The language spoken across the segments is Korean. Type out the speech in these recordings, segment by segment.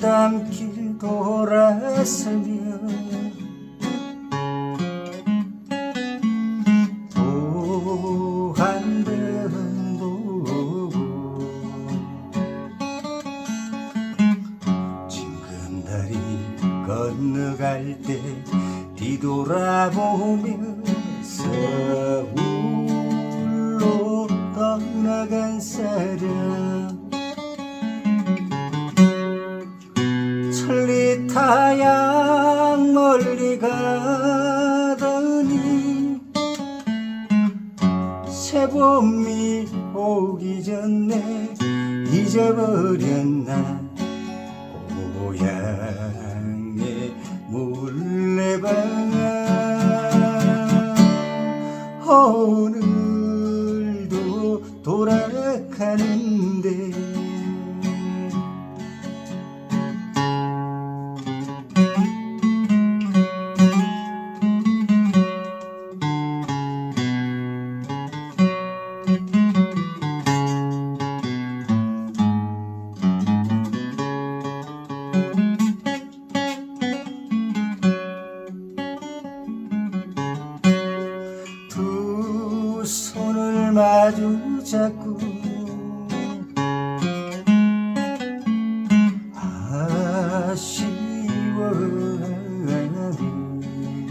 돌담길 돌아서면 뒤돌아보면서 홀로 떠나간 사람. 천리타양 멀리 가더니 새봄이 오기 전에 잊어버렸나 오늘도 돌아가는 마주 잡고 아쉬워하니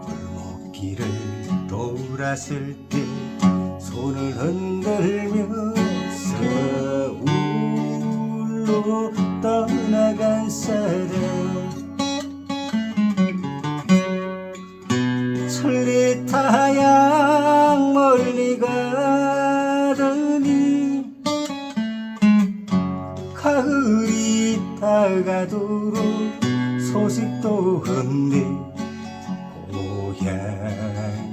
골목길을 돌았을 때 손을 흔들면 타양 멀리 가더니 가을이 다가도록 소식도 흔들 고향